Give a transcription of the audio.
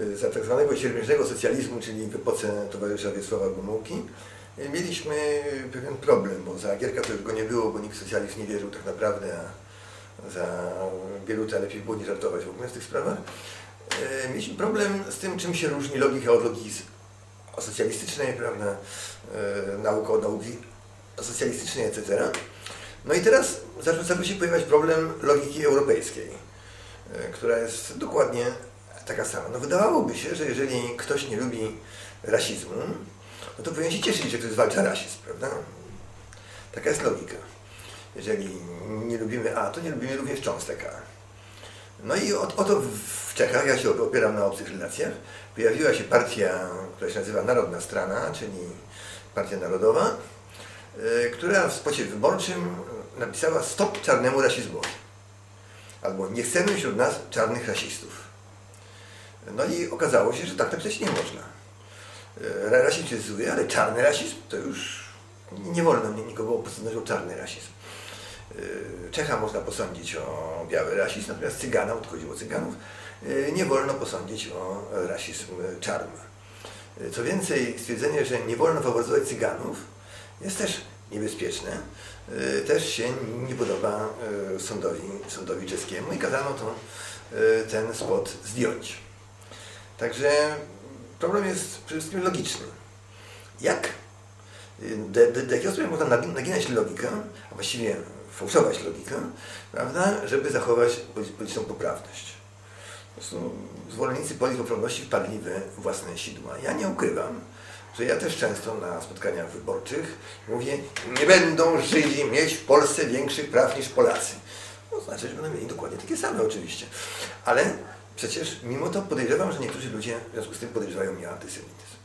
y, za tak zwanego siermiężnego socjalizmu, czyli w epoce towarzysza Wiesława Gomułki, y, mieliśmy pewien problem, bo za Gierka to już go nie było, bo nikt socjalizm nie wierzył tak naprawdę, a za Bieruta lepiej było nie żartować w ogóle w tych sprawach. Y, Mieliśmy problem z tym, czym się różni logika od logiki socjalistycznej, prawda, nauka od nauki socjalistycznej, etc. No i teraz zaczął, się pojawiać problem logiki europejskiej, która jest dokładnie taka sama. No wydawałoby się, że jeżeli ktoś nie lubi rasizmu, no to powinien się cieszyć, że ktoś zwalcza rasizm, prawda? Taka jest logika. Jeżeli nie lubimy A, to nie lubimy również cząstek A. No i o, o to w Czechach, ja się opieram na obcych relacjach, pojawiła się partia, która się nazywa Narodna Strana, czyli Partia Narodowa, y, która w spocie wyborczym napisała stop czarnemu rasizmowi. Albo nie chcemy wśród nas czarnych rasistów. No i okazało się, że tak napisać nie można. Y, Rasizm jest zły, ale czarny rasizm to już nie wolno nikogo posądzać o czarny rasizm. Y, Czecha można posądzić o biały rasizm, natomiast Cygana, bo tu chodziło o Cyganów, y, nie wolno posądzić o rasizm czarny. Co więcej, stwierdzenie, że nie wolno faworyzować Cyganów jest też niebezpieczne. Też się nie podoba sądowi, sądowi czeskiemu i kazano to, ten spot zdjąć. Także problem jest przede wszystkim logiczny. Jak do, do, jakiego stopnia można nagi- naginać logikę, a właściwie fałszować logikę, prawda, żeby zachować polit- polityczną poprawność. Po prostu zwolennicy polityki poprawności wpadli we własne sidła. Ja nie ukrywam, że ja też często na spotkaniach wyborczych mówię, nie będą Żydzi mieć w Polsce większych praw niż Polacy. To znaczy, że będą mieli dokładnie takie same oczywiście. Ale przecież mimo to podejrzewam, że niektórzy ludzie w związku z tym podejrzewają mnie antysemityzm.